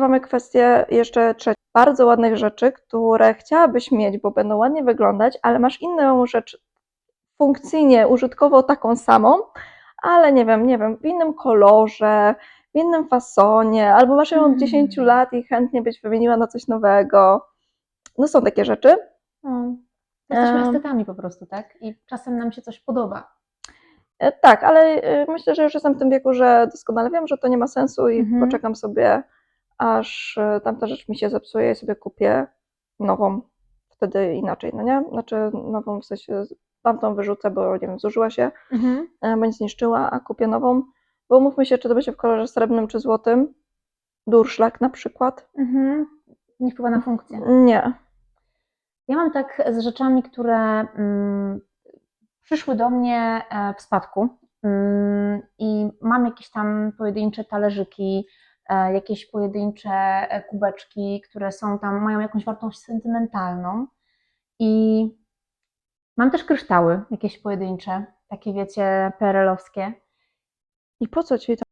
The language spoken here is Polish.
Mamy kwestię jeszcze trzecią. Bardzo ładnych rzeczy, które chciałabyś mieć, bo będą ładnie wyglądać, ale masz inną rzecz funkcyjnie, użytkowo taką samą, ale nie wiem, nie wiem, w innym kolorze, w innym fasonie, albo masz ją od Mm. 10 lat i chętnie byś wymieniła na coś nowego. No są takie rzeczy. No, jesteśmy Em. estetami po prostu, tak? I czasem nam się coś podoba. E, Tak, ale e, myślę, że już jestem w tym wieku, że doskonale wiem, że to nie ma sensu i Mhm. poczekam sobie, aż e, tamta rzecz mi się zepsuje i sobie kupię nową. Wtedy inaczej, no nie? Znaczy nową w sensie tamtą wyrzucę, bo nie wiem, zużyła się, Mhm. e, bądź zniszczyła, a kupię nową. Bo umówmy się, czy to będzie w kolorze srebrnym czy złotym. Durszlak na przykład. Mhm. Nie wpływa na funkcję. Nie. Ja mam tak z rzeczami, które mm, przyszły do mnie e, w spadku mm, i mam jakieś tam pojedyncze talerzyki, jakieś pojedyncze e, kubeczki, które są tam, mają jakąś wartość sentymentalną i mam też kryształy jakieś pojedyncze, takie wiecie, perelowskie. I po co ci to?